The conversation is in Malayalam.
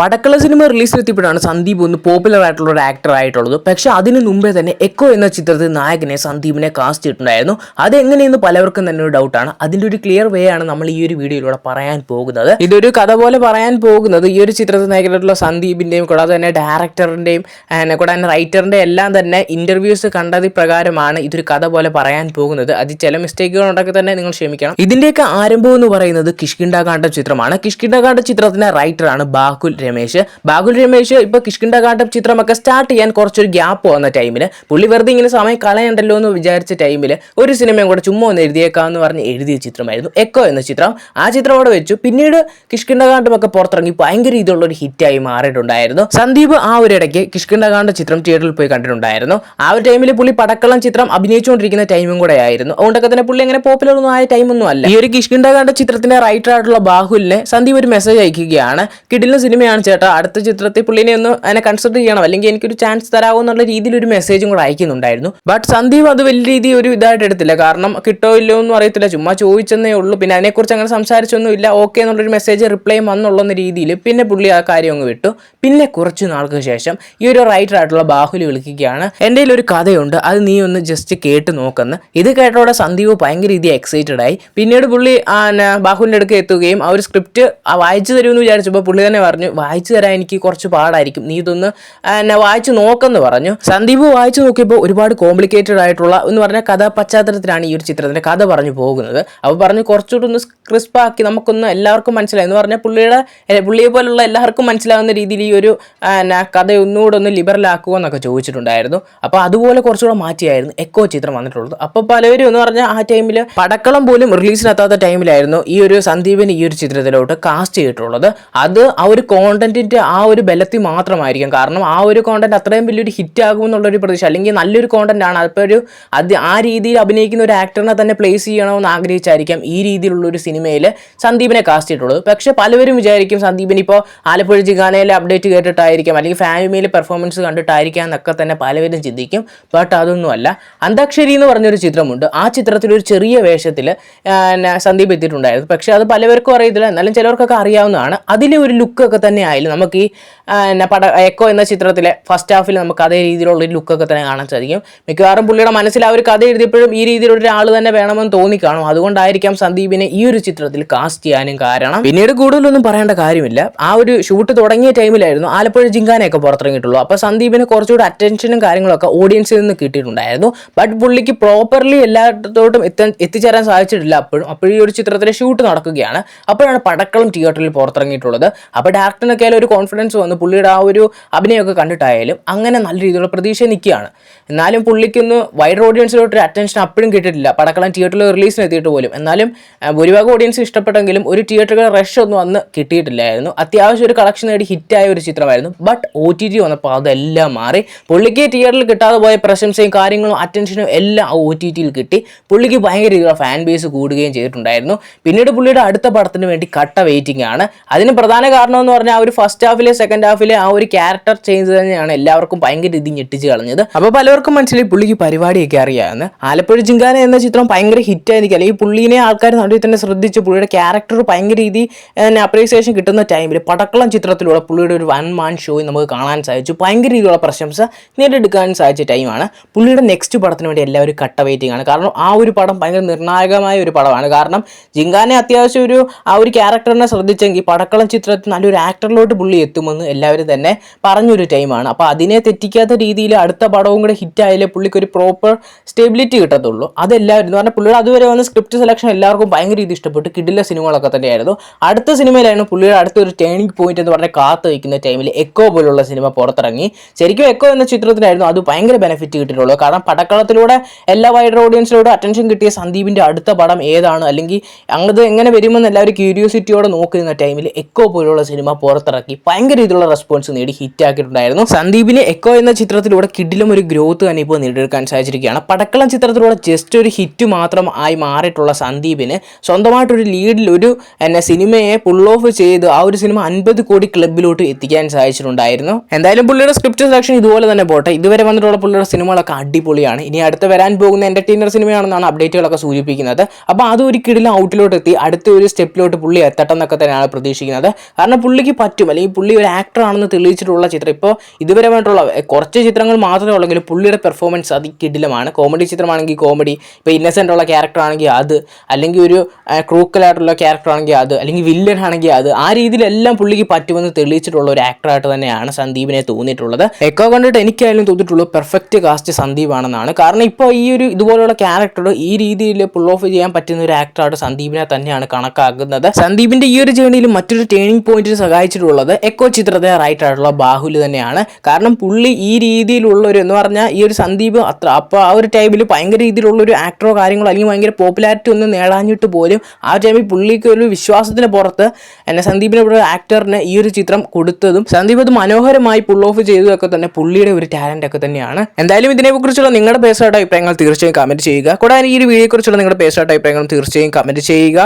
പടക്കള സിനിമ റിലീസ് റിലീസിലെത്തിയപ്പോഴാണ് സന്ദീപ് ഒന്ന് പോപ്പുലർ ആയിട്ടുള്ള ഒരു ആക്ടർ ആയിട്ടുള്ളത്. പക്ഷെ അതിന് മുമ്പേ തന്നെ എക്കോ എന്ന ചിത്രത്തിൽ നായകനെ സന്ദീപിനെ കാസ്റ്റ് ചെയ്തിട്ടുണ്ടായിരുന്നു. അതെങ്ങനെയെന്ന് പലവർക്കും തന്നെ ഒരു ഡൗട്ടാണ് അതിന്റെ ഒരു ക്ലിയർ വേ ആണ് നമ്മൾ ഈ ഒരു വീഡിയോയിലൂടെ പറയാൻ പോകുന്നത്. ഇതൊരു കഥ പോലെ പറയാൻ പോകുന്നത് ഈ ഒരു ചിത്രത്തിൽ നായകനായിട്ടുള്ള സന്ദീപിന്റെയും കൂടാതെ തന്നെ ഡയറക്ടറിന്റെയും കൂടാതെ തന്നെ റൈറ്ററിന്റെ എല്ലാം തന്നെ ഇന്റർവ്യൂസ് കണ്ടത് പ്രകാരമാണ് ഇതൊരു കഥ പോലെ പറയാൻ പോകുന്നത്. അത് ചില മിസ്റ്റേക്കുകൾ ഉണ്ടെങ്കിൽ തന്നെ നിങ്ങൾ ക്ഷമിക്കണം. ഇതിന്റെയൊക്കെ ആരംഭം എന്ന് പറയുന്നത് കിഷ്കിണ്ടാകാണ്ട ചിത്രമാണ്. കിഷ്കിണ്ടാകാണ്ട ചിത്രത്തിന്റെ റൈറ്ററാണ് ബാഹുൽ രമേശ്. ബാഗുൽ രമേശ് ഇപ്പൊ കിഷ്കിണ്ടാകാന്ഡം ചിത്രമൊക്കെ സ്റ്റാർട്ട് ചെയ്യാൻ കുറച്ചൊരു ഗ്യാപ്പ് വന്ന ടൈമിൽ പുള്ളി വെറുതെ ഇങ്ങനെ സമയം കളയണ്ടല്ലോ എന്ന് വിചാരിച്ച ടൈമിൽ ഒരു സിനിമയും കൂടെ ചുമ്മാ ഒന്ന് എഴുതിയേക്കാന്ന് പറഞ്ഞ് എഴുതിയ ചിത്രമായിരുന്നു എക്കോ എന്ന ചിത്രം. ആ ചിത്രം അവിടെ വെച്ചു. പിന്നീട് കിഷ്കിണ്ട കാണ്ടമൊക്കെ പുറത്തിറങ്ങി ഭയങ്കര രീതിയിലുള്ള ഒരു ഹിറ്റായി മാറിയിട്ടുണ്ടായിരുന്നു. സന്ദീപ് ആ ഒരു ഇടയ്ക്ക് കിഷ്കിണ്ട കാണ്ട ചിത്രം തിയേറ്ററിൽ പോയി കണ്ടിട്ടുണ്ടായിരുന്നു. ആ ഒരു ടൈമിൽ പുള്ളി പടക്കളം ചിത്രം അഭിനയിച്ചുകൊണ്ടിരിക്കുന്ന ടൈമും കൂടെ ആയിരുന്നു. അതുകൊണ്ടൊക്കെ തന്നെ പുള്ളി അങ്ങനെ പോപ്പുലർ ഒന്നും ആയ ടൈമൊന്നും അല്ല. ഈ ഒരു കിഷ്കിണ്ട കാണ്ട ചിത്രത്തിന്റെ റൈറ്റർ ആയിട്ടുള്ള ബാഹുലിനെ സന്ദീപ് ഒരു മെസ്സേജ് അയക്കുകയാണ്. കിടിലിന് സിനിമയാണ് ചേട്ടാ. അടുത്ത ചിത്രത്തിൽ പുള്ളിനെ ഒന്ന് അതിനെ കൺസിഡർ ചെയ്യണം. അല്ലെങ്കിൽ എനിക്കൊരു ചാൻസ് തരാമോ എന്നുള്ള രീതിയിൽ ഒരു മെസ്സേജും കൂടെ അയക്കുന്നുണ്ടായിരുന്നു. ബട്ട് സന്ദീപ് അത് വലിയ രീതിയിൽ ഒരു ഇതായിട്ട് എടുത്തില്ല. കാരണം കിട്ടോ ഇല്ലോ ഒന്നും അറിയത്തില്ല. ചുമ്മാ ചോദിച്ചെന്നേ ഉള്ളൂ. പിന്നെ അതിനെക്കുറിച്ച് അങ്ങനെ സംസാരിച്ചൊന്നും ഇല്ല. ഓക്കെ എന്നുള്ളൊരു മെസ്സേജ് റിപ്ലൈ വന്നുള്ളെന്ന രീതിയിൽ പിന്നെ പുള്ളി ആ കാര്യം അങ്ങ് വിട്ടു. പിന്നെ കുറച്ച് നാൾക്ക് ശേഷം ഈ ഒരു റൈറ്റർ ആയിട്ടുള്ള ബാഹുലി വിളിക്കുകയാണ്. എന്റെ ഒരു കഥയുണ്ട്. അത് നീ ഒന്ന് ജസ്റ്റ് കേട്ട് നോക്കെന്ന്. ഇത് കേട്ടോടെ സന്ദീപ് ഭയങ്കര രീതിയിൽ എക്സൈറ്റഡ് ആയി. പിന്നീട് പുള്ളി ബാഹുലിന്റെ അടുക്ക് എത്തുകയും ആ ഒരു സ്ക്രിപ്റ്റ് വായിച്ചു തരുമെന്ന് വിചാരിച്ചപ്പോൾ പുള്ളി തന്നെ പറഞ്ഞു വായിച്ചു തരാൻ എനിക്ക് കുറച്ച് പാടായിരിക്കും. നീ ഇതൊന്ന് എന്നെ വായിച്ചു നോക്കെന്ന് പറഞ്ഞു. സന്ദീപ് വായിച്ചു നോക്കിയപ്പോൾ ഒരുപാട് കോംപ്ലിക്കേറ്റഡ് ആയിട്ടുള്ള എന്ന് പറഞ്ഞാൽ കഥ പശ്ചാത്തലത്തിലാണ് ഈ ഒരു ചിത്രത്തിന്റെ കഥ പറഞ്ഞു പോകുന്നത്. അപ്പോൾ പറഞ്ഞു കുറച്ചുകൂടി ഒന്ന് ക്രിസ്പാക്കി നമുക്കൊന്ന് എല്ലാവർക്കും മനസ്സിലായി. എന്ന് പറഞ്ഞാൽ പുള്ളിയുടെ പുള്ളിയെ പോലുള്ള എല്ലാവർക്കും മനസ്സിലാവുന്ന രീതിയിൽ ഈ ഒരു കഥ ഒന്നുകൂടെ ഒന്ന് ലിബറൽ ആക്കുക എന്നൊക്കെ ചോദിച്ചിട്ടുണ്ടായിരുന്നു. അപ്പോൾ അതുപോലെ കുറച്ചുകൂടെ മാറ്റിയായിരുന്നു എക്കോ ചിത്രം വന്നിട്ടുള്ളത്. അപ്പോൾ പലവരും എന്ന് പറഞ്ഞാൽ ആ ടൈമിൽ പടക്കളം പോലും റിലീസിനെത്താത്ത ടൈമിലായിരുന്നു ഈ ഒരു സന്ദീപിന് ഈ ഒരു ചിത്രത്തിലോട്ട് കാസ്റ്റ് ചെയ്തിട്ടുള്ളത്. അത് ആ ഒരു കോണ്ടന്റിന്റെ ആ ഒരു ബലത്തിൽ മാത്രമായിരിക്കും. കാരണം ആ ഒരു കോണ്ടന്റ് അത്രയും വലിയൊരു ഹിറ്റ് ആകും ആകുമെന്നുള്ളൊരു പ്രതീക്ഷ. അല്ലെങ്കിൽ നല്ലൊരു കോണ്ടന്റ് ആണ്. അപ്പോൾ ഒരു അത് ആ രീതിയിൽ അഭിനയിക്കുന്ന ഒരു ആക്ടറിനെ തന്നെ പ്ലേസ് ചെയ്യണമെന്ന് ആഗ്രഹിച്ചായിരിക്കാം ഈ രീതിയിലുള്ള ഒരു സിനിമയിൽ സന്ദീപിനെ കാസ്റ്റ് ചെയ്തിട്ടുള്ളത്. പക്ഷേ പലവരും വിചാരിക്കും സന്ദീപിന് ഇപ്പോൾ ആലപ്പുഴ ജിഗാനയിലെ അപ്ഡേറ്റ് കേട്ടിട്ടായിരിക്കാം. അല്ലെങ്കിൽ ഫാമിലിയിലെ പെർഫോമൻസ് കണ്ടിട്ടായിരിക്കാം എന്നൊക്കെ തന്നെ പലവരും ചിന്തിക്കും. ബട്ട് അതൊന്നുമല്ല. അന്താക്ഷരി എന്ന് പറഞ്ഞൊരു ചിത്രമുണ്ട്. ആ ചിത്രത്തിൽ ഒരു ചെറിയ വേഷത്തിൽ സന്ദീപ് എത്തിയിട്ടുണ്ടായിരുന്നു. പക്ഷേ അത് പലവർക്കും അറിയത്തില്ല. എന്നാലും ചിലവർക്കൊക്കെ അറിയാവുന്നതാണ്. അതിലെ ഒരു ലുക്കൊക്കെ തന്നെ ആയാലും നമുക്ക് ഈ എന്നാ പട എക്കോ എന്ന ചിത്രത്തിലെ ഫസ്റ്റ് ഹാഫിൽ നമുക്ക് അതേ രീതിയിലുള്ള ഒരു ലുക്കൊക്കെ തന്നെ കാണാൻ സാധിക്കും. മിക്കവാറും പുള്ളിയുടെ മനസ്സിൽ ആ ഒരു കഥ എഴുതിയപ്പോഴും ഈ രീതിയിലുള്ള ഒരാൾ തന്നെ വേണമെന്ന് തോന്നിക്കാണും അതുകൊണ്ടായിരിക്കാം സന്ദീപിനെ ഈ ഒരു ചിത്രത്തിൽ കാസ്റ്റ് ചെയ്യാനും കാരണം. പിന്നീട് കൂടുതലൊന്നും പറയേണ്ട കാര്യമില്ല. ആ ഒരു ഷൂട്ട് തുടങ്ങിയ ടൈമിലായിരുന്നു ആലപ്പുഴ ജിങ്കാനയൊക്കെ പുറത്തിറങ്ങിയിട്ടുള്ളൂ. അപ്പോൾ സന്ദീപിന് കുറച്ചുകൂടി അറ്റൻഷനും കാര്യങ്ങളൊക്കെ ഓഡിയൻസിൽ നിന്ന് കിട്ടിയിട്ടുണ്ടായിരുന്നു. ബട്ട് പുള്ളിക്ക് പ്രോപ്പർലി എല്ലായിടത്തോട്ടും എത്താൻ എത്തിച്ചേരാൻ സാധിച്ചിട്ടില്ല അപ്പോഴും. അപ്പോഴും ഈ ഒരു ചിത്രത്തിലെ ഷൂട്ട് നടക്കുകയാണ്. അപ്പോഴാണ് പടക്കളം തിയേറ്ററിൽ പുറത്തിറങ്ങിയിട്ടുള്ളത്. അപ്പോൾ ഡയറക്ടറിനൊക്കെ ആയാലും ഒരു കോൺഫിഡൻസ് വന്നു. പുള്ളിയുടെ ആ ഒരു അഭിനയമൊക്കെ കണ്ടിട്ടായാലും അങ്ങനെ നല്ല രീതിയിലുള്ള പ്രതീക്ഷ നിൽക്കുകയാണ്. എന്നാലും പുള്ളിക്കൊന്ന് വൈഡ് ഓഡിയൻസിലോട്ട് ഒരു അറ്റൻഷൻ അപ്പോഴും കിട്ടിയിട്ടില്ല. പടക്കളം തിയേറ്ററിൽ റിലീസിന് എത്തിയിട്ട് പോലും. എന്നാലും ഭൂരിഭാഗം ഓഡിയൻസ് ഇഷ്ടപ്പെട്ടെങ്കിലും ഒരു തിയേറ്ററുകൾ റഷ് ഒന്നും അന്ന് കിട്ടിയിട്ടില്ലായിരുന്നു. അത്യാവശ്യം ഒരു കളക്ഷൻ നേടി ഹിറ്റായ ഒരു ചിത്രമായിരുന്നു. ബട്ട് ഒ ടി ടി വന്നപ്പോൾ അതെല്ലാം മാറി. പുള്ളിക്ക് തിയേറ്ററിൽ കിട്ടാതെ പോയ പ്രശംസയും കാര്യങ്ങളും അറ്റൻഷനും എല്ലാം ആ ഒ ടി ടിയിൽ കിട്ടി. പുള്ളിക്ക് ഭയങ്കര രീതിയിലുള്ള ഫാൻ ബേസ് കൂടുകയും ചെയ്തിട്ടുണ്ടായിരുന്നു. പിന്നീട് പുള്ളിയുടെ അടുത്ത പടത്തിന് വേണ്ടി കട്ട വെയിറ്റിംഗ് ആണ്. അതിന് പ്രധാന കാരണം എന്ന് പറഞ്ഞാൽ ഒരു ഫസ്റ്റ് ഹാഫിലെ സെക്കൻഡ് ഹാഫിലെ ആ ഒരു ക്യാരക്ടർ ചേഞ്ച് തന്നെയാണ് എല്ലാവർക്കും ഭയങ്കര രീതി ഞെട്ടിച്ച് കളഞ്ഞത്. അപ്പോൾ പലവർക്കും മനസ്സിലായി പുള്ളിക്ക് പരിപാടിയൊക്കെ അറിയാമെന്ന് ആലപ്പുഴ ജിങ്കാന എന്ന ചിത്രം ഭയങ്കര ഹിറ്റ് ആയിരിക്കും. അല്ലെങ്കിൽ പുള്ളിനെ ആൾക്കാർ നടുവിൽ തന്നെ ശ്രദ്ധിച്ച് പുള്ളിയുടെ ക്യാരക്ടർ ഭയങ്കര രീതി അപ്രീസിയേഷൻ കിട്ടുന്ന ടൈമിൽ പടക്കളം ചിത്രത്തിലൂടെ പുള്ളിയുടെ ഒരു വൺ മാൻ ഷോ നമുക്ക് കാണാൻ സാധിച്ചു. ഭയങ്കര രീതിയിലുള്ള പ്രശംസ നേടിയെടുക്കാൻ സാധിച്ച ടൈമാണ് പുള്ളിയുടെ നെക്സ്റ്റ് പടത്തിന് വേണ്ടി എല്ലാവരും കട്ട വെയിറ്റിംഗ് ആണ്. കാരണം ആ ഒരു പടം ഭയങ്കര നിർണായകമായ ഒരു പടമാണ്. കാരണം ജിങ്കാനെ അത്യാവശ്യം ഒരു ആ ഒരു ക്യാരക്ടറിനെ ശ്രദ്ധിച്ചെങ്കിൽ പടക്കളം ചിത്രത്തിൽ നല്ലൊരു ആക്ടറിലോട്ട് പുള്ളി എത്തുമെന്ന് എല്ലാവരും തന്നെ പറഞ്ഞൊരു ടൈമാണ്. അപ്പോൾ അതിനെ തെറ്റിക്കാത്ത രീതിയിൽ അടുത്ത പടവും കൂടെ ഹിറ്റ് ആയാലേ പുള്ളിക്ക് ഒരു പ്രോപ്പർ സ്റ്റെബിലിറ്റി കിട്ടത്തുള്ളൂ. അതെല്ലാവരും എന്ന് പറഞ്ഞാൽ പുള്ളിയുടെ അതുവരെ വന്ന സ്ക്രിപ്റ്റ് സെലക്ഷൻ എല്ലാവർക്കും ഭയങ്കര രീതി ഇഷ്ടപ്പെട്ടു. കിടില സിനിമകളൊക്കെ തന്നെയായിരുന്നു. അടുത്ത സിനിമയിലായിരുന്നു പുള്ളിയുടെ അടുത്തൊരു ടേണിംഗ് പോയിന്റ് എന്ന് പറഞ്ഞാൽ കാത്തു വയ്ക്കുന്ന ടൈമിൽ എക്കോ പോലുള്ള സിനിമ പുറത്തിറങ്ങി. ശരിക്കും എക്കോ എന്ന ചിത്രത്തിനായിരുന്നു അത് ഭയങ്കര ബെനിഫിറ്റ് കിട്ടിയിട്ടുള്ളൂ. കാരണം പടക്കളത്തിലൂടെ എല്ലാ വൈഡർ ഓഡിയൻസിലൂടെ അറ്റൻഷൻ കിട്ടിയ സന്ദീപിന്റെ അടുത്ത പടം ഏതാണ്? അല്ലെങ്കിൽ അങ്ങത് എങ്ങനെ വരുമെന്ന് എല്ലാവരും ക്യൂരിയോസിറ്റിയോടെ നോക്കുന്ന ടൈമിൽ എക്കോ പോലുള്ള സിനിമ പുറത്തിറക്കി. ഭയങ്കര രീതിയിലുള്ള റെസ്പോൺസ് നേടി ഹിറ്റ് ആക്കിയിട്ടുണ്ടായിരുന്നു. സന്ദീപിന് എക്കോ എന്ന ചിത്രത്തിലൂടെ കിഡിലും ഒരു ഗ്രോത്ത് തന്നെ ഇപ്പോൾ നേടിയെടുക്കാൻ സാധിച്ചിരിക്കുകയാണ്. പടക്കളം ചിത്രത്തിലൂടെ ജസ്റ്റ് ഒരു ഹിറ്റ് മാത്രം ആയി മാറിയിട്ടുള്ള സന്ദീപിന് സ്വന്തമായിട്ടൊരു ലീഡിൽ ഒരു എന്നെ സിനിമയെ പുൾ ഓഫ് ചെയ്ത് ആ ഒരു സിനിമ അൻപത് കോടി ക്ലബിലോട്ട് എത്തിക്കാൻ സാധിച്ചിട്ടുണ്ടായിരുന്നു. എന്തായാലും പുള്ളിയുടെ സ്ക്രിപ്റ്റ് സെലക്ഷൻ ഇതുപോലെ തന്നെ പോട്ടെ. ഇതുവരെ വന്നിട്ടുള്ള പുള്ളിയുടെ സിനിമകളൊക്കെ അടിപൊളിയാണ്. ഇനി അടുത്ത വരാൻ പോകുന്ന എന്റർടൈനർ സിനിമയാണെന്നാണ് അപ്ഡേറ്റുകളൊക്കെ സൂചിപ്പിക്കുന്നത്. അപ്പോൾ അത് ഒരു കിടിലും ഔട്ടിലോട്ട് എത്തി. അടുത്ത ഒരു സ്റ്റെപ്പിലോട്ട് പുള്ളി എത്തട്ടെന്നൊക്കെ തന്നെയാണ് പ്രതീക്ഷിക്കുന്നത്. കാരണം പുള്ളിക്ക് പറ്റും അല്ലെങ്കിൽ പുള്ളി ഒരു ആക്ടറാണെന്ന് തെളിയിച്ചിട്ടുള്ള ചിത്രം. ഇപ്പോൾ ഇതുവരെ വേണ്ടിയുള്ള കുറച്ച് ചിത്രങ്ങൾ മാത്രമേ ഉള്ളെങ്കിലും പുള്ളിയുടെ പെർഫോമൻസ് അതികിടിലമാണ് കോമഡി ചിത്രമാണെങ്കിൽ കോമഡി ഇപ്പോൾ ഇന്നസെന്റ് ഉള്ള ക്യാരക്ടറാണെങ്കിൽ അത് അല്ലെങ്കിൽ ഒരു ക്രൂക്കലായിട്ടുള്ള ക്യാരക്ടർ ആണെങ്കിൽ അത് അല്ലെങ്കിൽ വില്ലൻ ആണെങ്കിൽ അത് ആ രീതിയിലെല്ലാം പുള്ളിക്ക് പറ്റുമെന്ന് തെളിയിച്ചിട്ടുള്ള ഒരു ആക്ടറായിട്ട് തന്നെയാണ് സന്ദീപിനെ തോന്നിയിട്ടുള്ളത്. എക്കോ കണ്ടിട്ട് എനിക്കായാലും തോന്നിയിട്ടുള്ളൂ പെർഫെക്റ്റ് കാസ്റ്റ് സന്ദീപ് ആണെന്നാണ്. കാരണം ഇപ്പോൾ ഈ ഒരു ഇതുപോലെയുള്ള ക്യാരക്ടർ ഈ രീതിയിൽ പുൾ ഓഫ് ചെയ്യാൻ പറ്റുന്ന ഒരു ആക്ടറായിട്ട് സന്ദീപിനെ തന്നെയാണ് കണക്കാക്കുന്നത്. സന്ദീപിന്റെ ഈ ഒരു ജേണിയിൽ മറ്റൊരു ടേണിംഗ് പോയിന്റിൽ സഹായിച്ചിട്ടുള്ളത് എക്കോ ചിത്രത്തെ റൈറ്റ് ആയിട്ടുള്ള ബാഹുലി തന്നെയാണ്. കാരണം പുള്ളി ഈ രീതിയിലുള്ള ഒരു എന്ന് പറഞ്ഞാൽ ഈ ഒരു സന്ദീപ് അത്ര അപ്പോൾ ആ ഒരു ടൈമിൽ ഭയങ്കര രീതിയിലുള്ള ഒരു ആക്ടറോ കാര്യങ്ങളോ അല്ലെങ്കിൽ ഭയങ്കര പോപ്പുലാരിറ്റി ഒന്നും നേടാഞ്ഞിട്ട് പോലും ആ ടൈമിൽ പുള്ളിക്ക് ഒരു വിശ്വാസത്തിന് പുറത്ത് എന്നെ സന്ദീപിനെ ഒരു ആക്ടറിന് ഈ ഒരു ചിത്രം കൊടുത്തതും സന്ദീപ് അത് മനോഹരമായി പുൾ ഓഫ് ചെയ്തതൊക്കെ തന്നെ പുള്ളിയുടെ ഒരു ടാലന്റ് ഒക്കെ തന്നെയാണ്. എന്തായാലും ഇതിനെക്കുറിച്ചുള്ള നിങ്ങളുടെ പേഴ്സണായിട്ട് അഭിപ്രായങ്ങൾ തീർച്ചയായും കമന്റ് ചെയ്യുക. കൂടാതെ ഈ ഒരു വീഡിയോയെക്കുറിച്ചുള്ള നിങ്ങളുടെ പേഴ്സണായിട്ട് അഭിപ്രായങ്ങൾ തീർച്ചയായും കമന്റ് ചെയ്യുക.